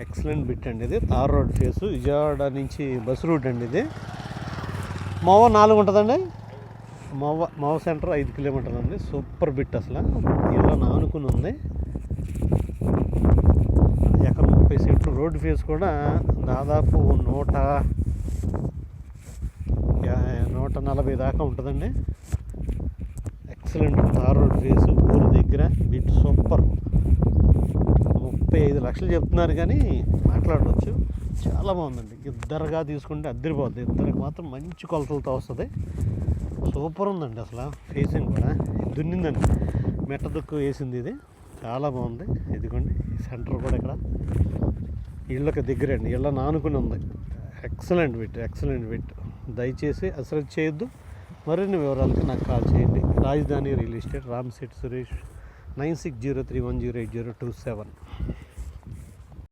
Excellent bit అండి ఇది. తార్ road face. Vijayawada నుంచి బస్ రూట్ అండి ఇది. మోవ నాలుగు ఉంటుందండి. మోవ మోవ సెంటర్ ఐదు కిలోమీటర్లు ఉంది. సూపర్ బిట్ అసలు. ఇలా నానుకుని ఉంది. ఎకర ముప్పై సీట్లు? రోడ్డు ఫేస్ కూడా దాదాపు నూట యా- నూట నలభై దాకా ఉంటుందండి. Excellent tar road face. ఊరు దగ్గర. Bit super. ఐదు లక్షలు చెప్తున్నారు కానీ మాట్లాడవచ్చు చాలా బాగుందండి. ఇద్దరుగా తీసుకుంటే అద్దరిపోద్ది. ఇద్దరికి మాత్రం మంచి కొలతలతో వస్తుంది. సూపర్ ఉందండి అసలు ఫేసింగ్ కూడా. దున్నిందండి. మెట్ట దుక్కు వేసింది ఇది. చాలా బాగుంది. ఇదిగోండి సెంటర్ కూడా ఇక్కడ. ఇళ్ళకి దగ్గర అండి ఇళ్ళ నానుకుని ఉంది. ఎక్సలెంట్ బిట్ ఎక్సలెంట్ బిట్ దయచేసి అసలు చేయొద్దు. మరిన్ని వివరాలకి నాకు కాల్ చేయండి. Rajadhani real estate Ram set Suresh nine six zero three one zero eight zero two seven.